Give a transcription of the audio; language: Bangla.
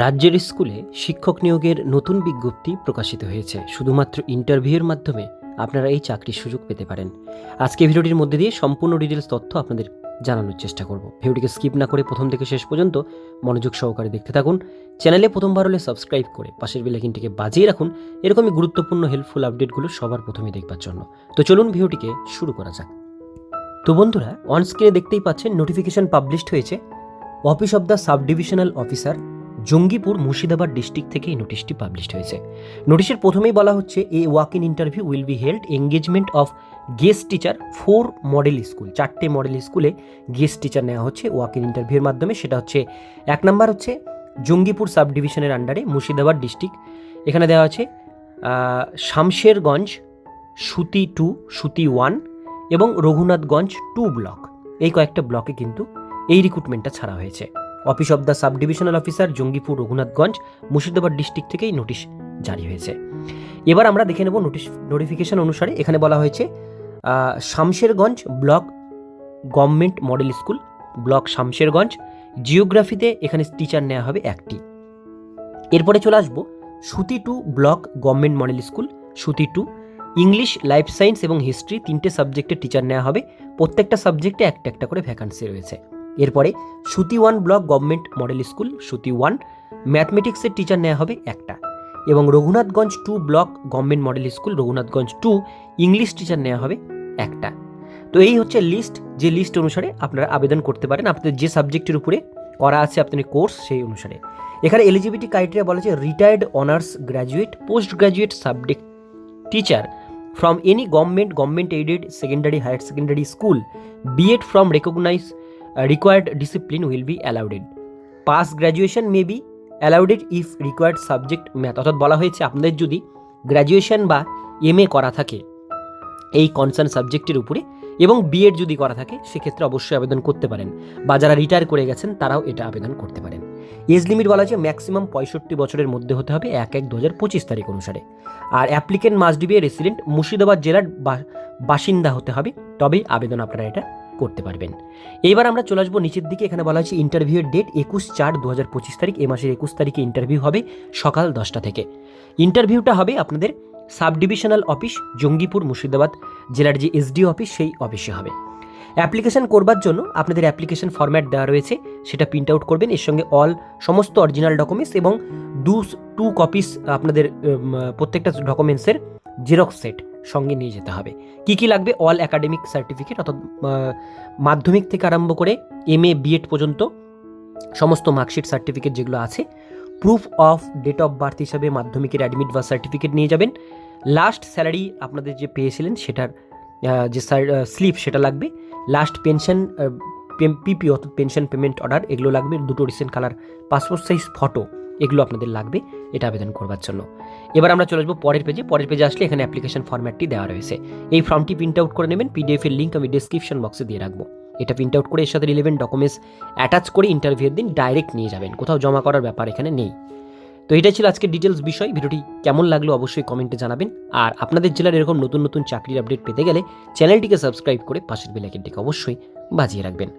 রাজ্যের স্কুলে শিক্ষক নিয়োগের নতুন বিজ্ঞপ্তি প্রকাশিত হয়েছে। শুধুমাত্র ইন্টারভিউয়ের মাধ্যমে আপনারা এই চাকরির সুযোগ পেতে পারেন। আজকে ভিডিওটির মধ্যে দিয়ে সম্পূর্ণ ডিটেলস তথ্য আপনাদের জানানোর চেষ্টা করব। ভিডিওটিকে স্কিপ না করে প্রথম থেকে শেষ পর্যন্ত মনোযোগ সহকারে দেখতে থাকুন। চ্যানেলে প্রথমবার হলে সাবস্ক্রাইব করে পাশের বেলাইকিনটিকে বাজিয়ে রাখুন। এরকমই গুরুত্বপূর্ণ হেল্পফুল আপডেটগুলো সবার প্রথমে দেখবার জন্য। তো চলুন ভিডিওটিকে শুরু করা যাক। তো বন্ধুরা অন স্ক্রিনে দেখতেই পাচ্ছেন নোটিফিকেশন পাবলিশড হয়েছে। Office of the sub divisional officer Jangipur Murshidabad district থেকে এই নোটিশটি পাবলিশড হয়েছে। নোটিশের প্রথমেই বলা হচ্ছে, a walk in interview will be held engagement of guest teacher for model school চারটে মডেল স্কুলে গেস্ট টিচার নেওয়া হচ্ছে ওয়াক ইন ইন্টারভিউর মাধ্যমে। সেটা হচ্ছে, এক নম্বর হচ্ছে জঙ্গিপুর সাব ডিভিশনের আন্ডারে মুর্শিদাবাদ ডিস্ট্রিক্ট। এখানে দেওয়া আছে শামশেরগঞ্জ সুতি টু সুতি ওয়ান এবং রঘুনাথগঞ্জ টু ব্লক এই কয়েকটা ব্লকে কিন্তু এই রিক্রুটমেন্টটা ছাড়া হয়েছে। Office of the sub divisional officer Jangipur Raghunathganj, Murshidabad district থেকেই নোটিশ জারি হয়েছে। এবার আমরা দেখে নেব নোটিশ, নোটিফিকেশন অনুসারে এখানে বলা হয়েছে Samserganj block government model school, block Samserganj, জিওগ্রাফিতে এখানে টিচার নেওয়া হবে একটি। এরপরে চলে আসব Suti two block government model school, Suti two, English, life science এবং হিস্ট্রি তিনটে সাবজেক্টে টিচার নেওয়া হবে, প্রত্যেকটা সাবজেক্টে একটা একটা করে ভ্যাকান্সি রয়েছে। এরপরে Suti one block government model school, Suti one. ম্যাথমেটিক্সের teacher নেওয়া হবে একটা। এবং Raghunathganj two block government model school, Raghunathganj two English teacher নেওয়া হবে একটা। তো এই হচ্ছে লিস্ট যে লিস্ট অনুসারে আপনারা আবেদন করতে পারেন। আপনাদের যে সাবজেক্টের উপরে করা আছে আপনাদের কোর্স সেই অনুসারে। এখানে এলিজিবিলিটি ক্রাইটেরিয়া বলা আছে retired honours graduate post graduate subject teacher from any government government aided secondary higher secondary school B Ed from recognise required discipline will be allowed pass graduation may be allowed if required subject math অর্থাৎ বলা হয়েছে আপনাদের যদি গ্র্যাজুয়েশন বা এম এ করা থাকে, এই কনসার্ন সাবজেক্টের উপরে, এবং বিএড যদি করা থাকে, সেক্ষেত্রে অবশ্যই আবেদন করতে পারেন। বা যারা রিটায়ার করে গেছেন, তারাও এটা আবেদন করতে পারেন। এজ লিমিট বলা আছে ম্যাক্সিমাম পঁয়ষট্টি বছরের মধ্যে হতে হবে এক এক দু হাজার পঁচিশ তারিখ অনুসারে। আর applicant must be resident Murshidabad জেলার বাসিন্দা হতে হবে। তবেই আবেদন আপনারা এটা করতে পারবেন। এইবার আমরা চলে আসব নিচের দিকে। এখানে বলা হয়েছে ইন্টারভিউয়ের ডেট একুশ চার দু হাজার পঁচিশ তারিখ। এ মাসের একুশ তারিখে ইন্টারভিউ হবে সকাল দশটা থেকে। ইন্টারভিউটা হবে আপনাদের sub divisional office Jangipur, Murshidabad জেলার যে এসডিও অফিস সেই অফিসে হবে। অ্যাপ্লিকেশন করবার জন্য আপনাদের অ্যাপ্লিকেশন ফরম্যাট দেওয়া রয়েছে। সেটা প্রিন্ট আউট করবেন। এর সঙ্গে অল সমস্ত অরিজিনাল ডকুমেন্টস এবং দু টু কপিস আপনাদের প্রত্যেকটা ডকুমেন্টসের জেরক্স সেট সঙ্গে নিয়ে যেতে হবে। কি কি লাগবে? অল একাডেমিক সার্টিফিকেট অর্থাৎ মাধ্যমিক থেকে আরম্ভ করে এম এ বিএড পর্যন্ত সমস্ত মার্কশিট সার্টিফিকেট যেগুলো আছে proof of date of birth হিসাবে মাধ্যমিকের অ্যাডমিট বা সার্টিফিকেট নিয়ে যাবেন। লাস্ট স্যালারি আপনাদের যে পেয়েছিলেন সেটার যে স্লিপ সেটা লাগবে। লাস্ট পেনশন পিপি অর্থাৎ পেনশন পেমেন্ট অর্ডার এগুলো লাগবে। দুটো recent colour passport size photo এগুলো আপনাদের লাগবে। এটা আবেদন করবার জন্য। এবার আমরা চলে আসব পরের পেজে পরের পেজে আসলে এখানে অ্যাপ্লিকেশন ফর্ম্যাটটি দেওয়া রয়েছে। এই ফর্মটি প্রিন্ট আউট করে নেবেন। পিডিএফ এর লিঙ্ক আমি ডিসক্রিপশন বক্সে দিয়ে রাখব। এটা প্রিন্ট আউট করে এর সাথে রিলেভেন্ট ডকুমেন্টস অ্যাটাচ করে ইন্টারভিউয়ের দিন ডাইরেক্ট নিয়ে যাবেন। কোথাও জমা করার ব্যাপার এখানে নেই। তো এটাই ছিল আজকের ডিটেলস বিষয়। ভিডিওটি কেমন লাগল অবশ্যই কমেন্টে জানাবেন। আর আপনাদের জেলার এরকম নতুন নতুন চাকরির আপডেট পেতে গেলে চ্যানেলটিকে সাবস্ক্রাইব করে পাশের বেলাইকেনটিকে অবশ্যই বাজিয়ে রাখবেন।